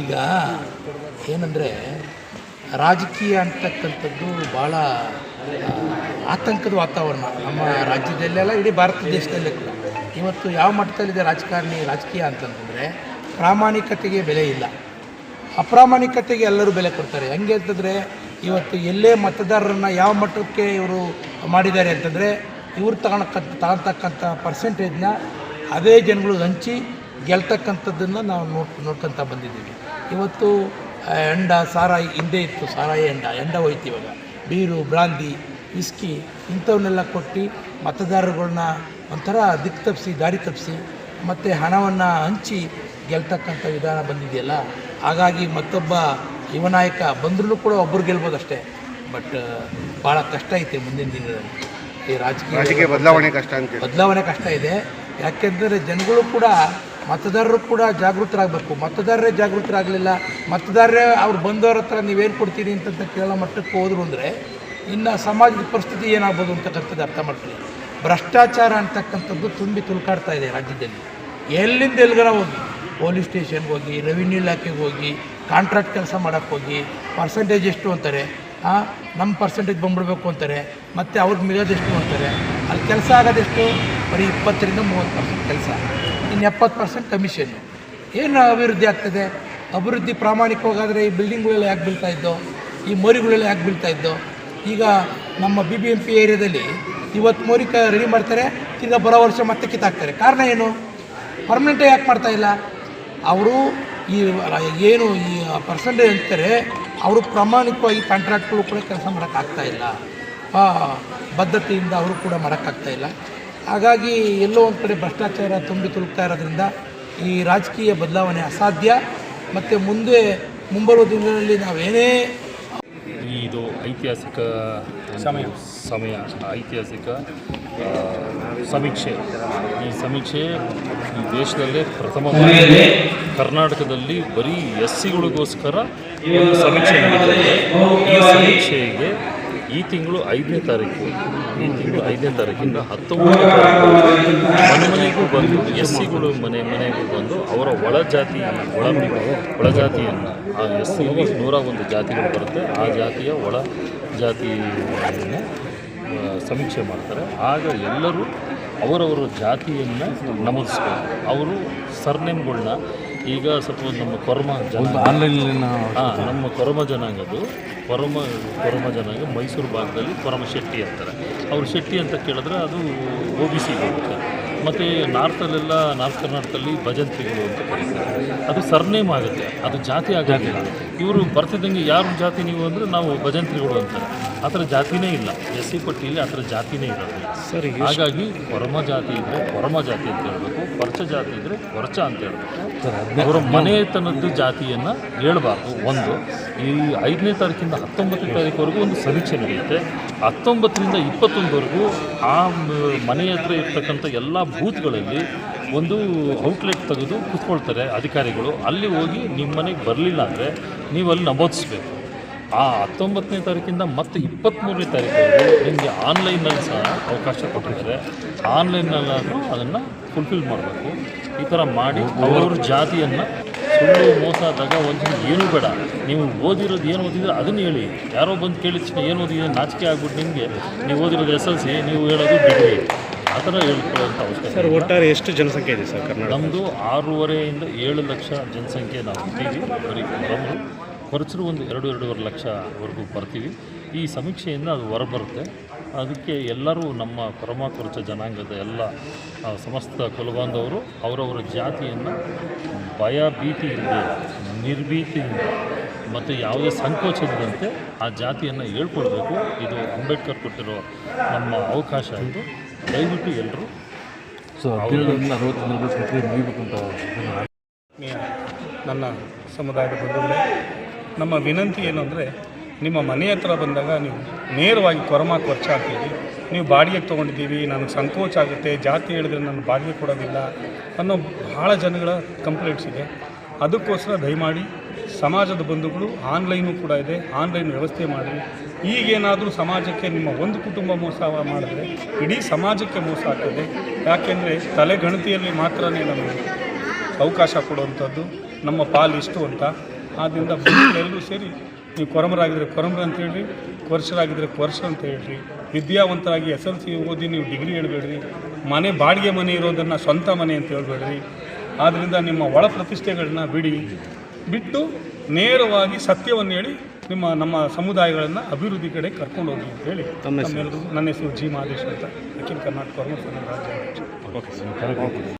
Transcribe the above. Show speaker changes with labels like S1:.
S1: ಈಗ ಏನಂದರೆ ರಾಜಕೀಯ ಅಂತಕ್ಕಂಥದ್ದು ಭಾಳ ಆತಂಕದ ವಾತಾವರಣ. ನಮ್ಮ ರಾಜ್ಯದಲ್ಲೆಲ್ಲ ಇಡೀ ಭಾರತ ದೇಶದಲ್ಲೇ ಕೂಡ. ಇವತ್ತು ಯಾವ ಮಟ್ಟದಲ್ಲಿದೆ ರಾಜಕಾರಣಿ, ರಾಜಕೀಯ ಅಂತಂತಂದರೆ ಪ್ರಾಮಾಣಿಕತೆಗೆ ಬೆಲೆ ಇಲ್ಲ. ಅಪ್ರಾಮಾಣಿಕತೆಗೆ ಎಲ್ಲರೂ ಬೆಲೆ ಕೊಡ್ತಾರೆ. ಹೆಂಗೆ ಅಂತಂದರೆ ಇವತ್ತು ಎಲ್ಲೇ ಮತದಾರರನ್ನ ಯಾವ ಮಟ್ಟಕ್ಕೆ ಇವರು ಮಾಡಿದ್ದಾರೆ ಅಂತಂದರೆ ಇವರು ತಗೊಳಕ್ಕ ತಗೊಳ್ತಕ್ಕಂಥ ಪರ್ಸೆಂಟೇಜ್ನ ಅದೇ ಜನಗಳು ಹಂಚಿ ಗೆಲ್ತಕ್ಕಂಥದ್ದನ್ನು ನಾವು ನೋಡ್ ನೋಡ್ಕೊಂತ ಬಂದಿದ್ದೀವಿ. ಇವತ್ತು ಎಂಡ ಸಾರಾಯಿ ಹಿಂದೆ ಇತ್ತು ಸಾರಾಯಿ ಎಂಡ ಎಂಡ ಹೋಯ್ತು ಇವಾಗ. ಬೀರು ಬ್ರಾಂದಿ ವಿಸ್ಕಿ ಇಂಥವನ್ನೆಲ್ಲ ಕೊಟ್ಟು ಮತದಾರರುಗಳ್ನ ಒಂಥರ ದಿಕ್ಕು ತಪ್ಪಿಸಿ ದಾರಿ ತಪ್ಪಿಸಿ ಮತ್ತು ಹಣವನ್ನು ಹಂಚಿ ಗೆಲ್ತಕ್ಕಂಥ ವಿಧಾನ ಬಂದಿದೆಯಲ್ಲ? ಹಾಗಾಗಿ ಮತ್ತೊಬ್ಬ ಯುವನಾಯಕ ಬಂದ್ರೂ ಕೂಡ ಒಬ್ಬರು ಗೆಲ್ಬೋದು ಅಷ್ಟೇ. ಬಟ್ ಭಾಳ ಕಷ್ಟ ಐತೆ ಮುಂದಿನ ದಿನದಲ್ಲಿ. ಈ ರಾಜಕೀಯ
S2: ಬದಲಾವಣೆ ಕಷ್ಟ
S1: ಬದಲಾವಣೆ ಕಷ್ಟ ಇದೆ. ಯಾಕೆಂದರೆ ಜನಗಳು ಕೂಡ ಮತದಾರರು ಕೂಡ ಜಾಗೃತರಾಗಬೇಕು. ಮತದಾರರೇ ಜಾಗೃತರಾಗಲಿಲ್ಲ. ಮತದಾರರೇ ಅವ್ರು ಬಂದವ್ರ ಹತ್ರ ನೀವೇನು ಕೊಡ್ತೀರಿ ಅಂತಂತ ಕೇಳೋ ಮಟ್ಟಕ್ಕೆ ಹೋದ್ರು ಅಂದರೆ ಇನ್ನು ಸಮಾಜದ ಪರಿಸ್ಥಿತಿ ಏನಾಗ್ಬೋದು ಅಂತಕ್ಕಂಥದ್ದು ಅರ್ಥ ಮಾಡ್ಕೊಳ್ಳಿ. ಭ್ರಷ್ಟಾಚಾರ ಅಂತಕ್ಕಂಥದ್ದು ತುಂಬಿ ತುಳ್ಕಾಡ್ತಾ ಇದೆ ರಾಜ್ಯದಲ್ಲಿ. ಎಲ್ಲಿಂದ ಎಲ್ಗರ ಹೋಗಿ? ಪೊಲೀಸ್ ಸ್ಟೇಷನ್ಗೆ ಹೋಗಿ, ರೆವಿನ್ಯೂ ಇಲಾಖೆಗೆ ಹೋಗಿ, ಕಾಂಟ್ರಾಕ್ಟ್ ಕೆಲಸ ಮಾಡೋಕ್ಕೆ ಹೋಗಿ, ಪರ್ಸೆಂಟೇಜ್ ಎಷ್ಟು ಅಂತಾರೆ? ನಮ್ಮ ಪರ್ಸೆಂಟೇಜ್ ಬಂದ್ಬಿಡ್ಬೇಕು ಅಂತಾರೆ. ಮತ್ತು ಅವ್ರಿಗೆ ಮಿಗೋದೆಷ್ಟು ಅಂತಾರೆ? ಅಲ್ಲಿ ಕೆಲಸ ಆಗೋದೆಷ್ಟು? ಬರೀ ಇಪ್ಪತ್ತರಿಂದ ಮೂವತ್ತು ಪರ್ಸೆಂಟ್ ಕೆಲಸ. ಇನ್ನು ಎಪ್ಪತ್ತು ಪರ್ಸೆಂಟ್ ಕಮಿಷನ್ ಏನು ಅಭಿವೃದ್ಧಿ ಆಗ್ತದೆ. ಅಭಿವೃದ್ಧಿ ಪ್ರಾಮಾಣಿಕವಾಗಾದರೆ ಈ ಬಿಲ್ಡಿಂಗ್ಗಳೆಲ್ಲ ಯಾಕೆ ಬೀಳ್ತಾ ಇದ್ದೋ, ಈ ಮೋರಿಗಳೆಲ್ಲ ಯಾಕೆ ಬೀಳ್ತಾ ಇದ್ದೋ, ಈಗ ನಮ್ಮ ಬಿ ಬಿ ಎಂ ಪಿ ಏರಿಯಾದಲ್ಲಿ ಇವತ್ತು ಮೋರಿ ಕ ರೆಡಿ ಮಾಡ್ತಾರೆ, ತಿರ್ಗಾ ಬರೋ ವರ್ಷ ಮತ್ತೆ ಕಿತ್ತಾಕ್ತಾರೆ. ಕಾರಣ ಏನು? ಪರ್ಮನೆಂಟೇ ಯಾಕೆ ಮಾಡ್ತಾ ಇಲ್ಲ? ಅವರು ಈ ಏನು ಈ ಪರ್ಸೆಂಟೇಜ್ ಅಂತಾರೆ, ಅವರು ಪ್ರಾಮಾಣಿಕವಾಗಿ ಕಾಂಟ್ರಾಕ್ಟ್ಗಳು ಕೂಡ ಕೆಲಸ ಮಾಡೋಕ್ಕಾಗ್ತಾ ಇಲ್ಲ. ಬದ್ಧತೆಯಿಂದ ಅವರು ಕೂಡ ಮಾಡೋಕ್ಕಾಗ್ತಾ ಇಲ್ಲ. ಹಾಗಾಗಿ ಎಲ್ಲೋ ಒಂದು ಕಡೆ ಭ್ರಷ್ಟಾಚಾರ ತುಂಬಿ ತುಳುಕ್ತಾ ಇರೋದ್ರಿಂದ ಈ ರಾಜಕೀಯ ಬದಲಾವಣೆ ಅಸಾಧ್ಯ. ಮತ್ತು ಮುಂದೆ ಮುಂಬರುವ ದಿನಗಳಲ್ಲಿ ನಾವೇನೇ
S3: ಈ ಇದು ಐತಿಹಾಸಿಕ ಸಮಯ. ಸಮಯ ಐತಿಹಾಸಿಕ ಸಮೀಕ್ಷೆ. ಈ ಸಮೀಕ್ಷೆ ಈ ದೇಶದಲ್ಲೇ ಪ್ರಥಮ ಕರ್ನಾಟಕದಲ್ಲಿ ಬರೀ ಎಸ್ ಸಿಗಳಿಗೋಸ್ಕರ ಸಮೀಕ್ಷೆ ನಡೀತದೆ ಈ ಸಮೀಕ್ಷೆಗೆ ಈ ತಿಂಗಳು ಐದನೇ ತಾರೀಕು. ಈ ತಿಂಗಳು ಐದನೇ ತಾರೀಕಿಂದ ಹತ್ತೊಂಬತ್ತು ಮನೆ ಮನೆಗೂ ಬಂದು ಎಸ್ ಸಿಗಳು ಮನೆ ಮನೆಗೂ ಬಂದು ಅವರ ಒಳ ಜಾತಿ ಒಳ ಒಳಜಾತಿಯನ್ನು ಆ ಎಸ್ ನೂರ ಒಂದು ಜಾತಿಗಳು ಬರುತ್ತೆ. ಆ ಜಾತಿಯ ಒಳ ಜಾತಿಯನ್ನು ಸಮೀಕ್ಷೆ ಮಾಡ್ತಾರೆ. ಆಗ ಎಲ್ಲರೂ ಅವರವರ ಜಾತಿಯನ್ನು ನಮೂದಿಸ್ಕೊಂಡು ಅವರು ಸರ್ನೇಮ್ಗಳನ್ನ ಈಗ ಸ್ವಲ್ಪ ನಮ್ಮ ಕೊರಮ ಜನ ಹಾಂ ನಮ್ಮ ಕೊರಮ ಜನಾಂಗದ್ದು ಕೊರಮ ಕೊರಮ ಜನಾಂಗ ಮೈಸೂರು ಭಾಗದಲ್ಲಿ ಕೊರಮ ಶೆಟ್ಟಿ ಅಂತಾರೆ. ಅವ್ರು ಶೆಟ್ಟಿ ಅಂತ ಕೇಳಿದ್ರೆ ಅದು ಒ ಬಿ ಸಿ ಹೋಗುತ್ತೆ ಮತ್ತು ನಾರ್ತಲ್ಲೆಲ್ಲ ನಾರ್ತ್ ಕರ್ನಾಟಕದಲ್ಲಿ ಭಜಂತ್ರಿಗಳು ಅಂತ ಕರೀತಾರೆ. ಅದು ಸರ್ನೇಮ್ ಆಗುತ್ತೆ ಅದು ಜಾತಿ ಆಗೋದಿಲ್ಲ. ಇವರು ಬರ್ತಿದ್ದಂಗೆ ಯಾರು ಜಾತಿ ನೀವು ಅಂದರೆ ನಾವು ಭಜಂತ್ರಿಗಳು ಅಂತಾರೆ. ಆ ಥರ ಜಾತಿನೇ ಇಲ್ಲ. ಎಸ್ ಸಿ ಪಟ್ಟಿಯಲ್ಲಿ ಆ ಥರ ಜಾತಿನೇ ಇರೋದಿಲ್ಲ. ಸರಿ ಹಾಗಾಗಿ ಕೊರಮ ಜಾತಿ ಇದ್ದರೆ ಕೊರಮ ಜಾತಿ ಅಂತ ಹೇಳಬೇಕು. ಕೊರಚ ಜಾತಿ ಇದ್ದರೆ ಕೊರಚ ಅಂತ ಹೇಳಬೇಕು. ಅವರ ಮನೆತನದ್ದು ಜಾತಿಯನ್ನು ಹೇಳಬಾರ್ದು. ಒಂದು ಈ ಐದನೇ ತಾರೀಕಿಂದ ಹತ್ತೊಂಬತ್ತನೇ ತಾರೀಕುವರೆಗೂ ಒಂದು ಸಮೀಕ್ಷೆ ನಡೆಯುತ್ತೆ. ಹತ್ತೊಂಬತ್ತರಿಂದ ಇಪ್ಪತ್ತೊಂದುವರೆಗೂ ಆ ಮನೆ ಹತ್ರ ಇರ್ತಕ್ಕಂಥ ಎಲ್ಲ ಬೂತ್ಗಳಲ್ಲಿ ಒಂದು ಔಟ್ಲೆಟ್ ತೆಗೆದು ಕೂತ್ಕೊಳ್ತಾರೆ ಅಧಿಕಾರಿಗಳು. ಅಲ್ಲಿ ಹೋಗಿ ನಿಮ್ಮ ಮನೆಗೆ ಬರಲಿಲ್ಲ ಅಂದರೆ ನೀವು ಅಲ್ಲಿ ನಮೋದಿಸ್ಬೇಕು. ಆ ಹತ್ತೊಂಬತ್ತನೇ ತಾರೀಕಿಂದ ಮತ್ತೆ ಇಪ್ಪತ್ತ್ಮೂರನೇ ತಾರೀಕು ನಿಮಗೆ ಆನ್ಲೈನಲ್ಲಿ ಸಹ ಅವಕಾಶ ಕೊಟ್ಟಿದ್ದಾರೆ. ಆನ್ಲೈನಲ್ಲಾದರೂ ಅದನ್ನು ಫುಲ್ಫಿಲ್ ಮಾಡಬೇಕು. ಈ ಥರ ಮಾಡಿ ಅವ್ರವ್ರ ಜಾತಿಯನ್ನು ಸುಳ್ಳು ಮೋಸ ದಗ ವಂಚನೆ ಏನೂ ಬೇಡ. ನೀವು ಓದಿರೋದು ಏನು ಓದಿದ್ರೆ ಅದನ್ನು ಹೇಳಿ. ಯಾರೋ ಬಂದು ಕೇಳಿದ ತಕ್ಷಣ ಏನು ಓದಿದೆ ನಾಚಿಕೆ ಆಗ್ಬಿಟ್ಟು ನಿಮಗೆ ನೀವು ಓದಿರೋದು ಎಸ್ ಎಲ್ ಸಿ ನೀವು ಹೇಳೋದು ಡಿಗ್ರಿ. ಆ ಥರ ಹೇಳ್ಕೊಳ್ಳೋಂಥ ಅವಶ್ಯಕತೆ
S2: ಸರ್. ಒಟ್ಟಾರೆ ಎಷ್ಟು ಜನಸಂಖ್ಯೆ ಇದೆ ಸರ್ ಕರ್ನಾಟಕ
S3: ನಮ್ಮದು ಆರೂವರೆಯಿಂದ ಏಳು ಲಕ್ಷ ಜನಸಂಖ್ಯೆ ನಾವು ಇದ್ದೀವಿ ಬರೀ ಕೊರಚರು ಒಂದು ಎರಡು ಎರಡೂವರೆ ಲಕ್ಷವರೆಗೂ ಬರ್ತೀವಿ. ಈ ಸಮೀಕ್ಷೆಯಿಂದ ಅದು ಹೊರಬರುತ್ತೆ. ಅದಕ್ಕೆ ಎಲ್ಲರೂ ನಮ್ಮ ಪರಮ ಜನಾಂಗದ ಎಲ್ಲ ಆ, ಸಮಸ್ತ ಕುಲಬಾಂಧವರು ಅವರವರ ಜಾತಿಯನ್ನು ಭಯ ಭೀತಿ ಇಲ್ಲದೆ ನಿರ್ಭೀತಿಯಿಂದ ಮತ್ತು ಯಾವುದೇ ಸಂಕೋಚದಂತೆ ಆ ಜಾತಿಯನ್ನು ಹೇಳ್ಕೊಳ್ಬೇಕು ಇದು ಅಂಬೇಡ್ಕರ್ ಕೊಟ್ಟಿರೋ ನಮ್ಮ ಅವಕಾಶ ಎಂದು ದಯವಿಟ್ಟು ಎಲ್ಲರೂ
S4: ಸೊ
S5: ನನ್ನ ಸಮುದಾಯದ ಬಂಧುಗಳೇ ನಮ್ಮ ವಿನಂತಿ ಏನು ಅಂದರೆ ನಿಮ್ಮ ಮನೆ ಹತ್ರ ಬಂದಾಗ ನೀವು ನೇರವಾಗಿ ಕೊರಮ ಖರ್ಚು ಹಾಕ್ತೀವಿ ನೀವು ಬಾಡಿಗೆಗೆ ತೊಗೊಂಡಿದ್ದೀವಿ ನನಗೆ ಸಂಕೋಚ ಆಗುತ್ತೆ, ಜಾತಿ ಹೇಳಿದ್ರೆ ನಾನು ಬಾಡಿಗೆ ಕೊಡೋದಿಲ್ಲ ಅನ್ನೋ ಭಾಳ ಜನಗಳ ಕಂಪ್ಲೇಂಟ್ಸ್ ಇದೆ. ಅದಕ್ಕೋಸ್ಕರ ದಯಮಾಡಿ ಸಮಾಜದ ಬಂಧುಗಳು ಆನ್ಲೈನು ಕೂಡ ಇದೆ ಆನ್ಲೈನ್ ವ್ಯವಸ್ಥೆ ಮಾಡಿ. ಈಗೇನಾದರೂ ಸಮಾಜಕ್ಕೆ ನಿಮ್ಮ ಒಂದು ಕುಟುಂಬ ಮೋಸ ಮಾಡಿದ್ರೆ, ಇಡೀ ಸಮಾಜಕ್ಕೆ ಮೋಸ ಆಗ್ತದೆ. ಯಾಕೆಂದರೆ ತಲೆಗಣತಿಯಲ್ಲಿ ಮಾತ್ರನೇ ನಮಗೆ ಅವಕಾಶ ಕೊಡುವಂಥದ್ದು, ನಮ್ಮ ಪಾಲಿಷ್ಟು ಅಂತ. ಆದ್ದರಿಂದ ಎಲ್ಲರೂ ಸೇರಿ ನೀವು ಕೊರಮರಾಗಿದ್ದರೆ ಕೊರಮರ ಅಂತ ಹೇಳ್ರಿ ಕೊರ್ಸರಾಗಿದ್ದರೆ ಕೊರ್ಷ ಅಂತ ಹೇಳ್ರಿ ವಿದ್ಯಾವಂತರಾಗಿ ಎಸ್ ಎಲ್ ಸಿ ಓದಿ ನೀವು ಡಿಗ್ರಿ ಹೇಳ್ಬೇಡ್ರಿ ಮನೆ ಬಾಡಿಗೆ ಮನೆ ಇರೋದನ್ನು ಸ್ವಂತ ಮನೆ ಅಂತ ಹೇಳ್ಬೇಡ್ರಿ. ಆದ್ದರಿಂದ ನಿಮ್ಮ ಒಳ ಪ್ರತಿಷ್ಠೆಗಳನ್ನ ಬಿಡಿ ಬಿಟ್ಟು ನೇರವಾಗಿ ಸತ್ಯವನ್ನು ಹೇಳಿ ನಿಮ್ಮ ನಮ್ಮ ಸಮುದಾಯಗಳನ್ನು ಅಭಿವೃದ್ಧಿ ಕಡೆ ಕರ್ಕೊಂಡು ಹೋಗಿ ಅಂತ ಹೇಳಿ. ನನ್ನ ಹೆಸರು ಜಿ ಮಹದೇಶ್ ಅಂತ. ಅಖಿಲ ಕರ್ನಾಟಕ ಕರ್ಮ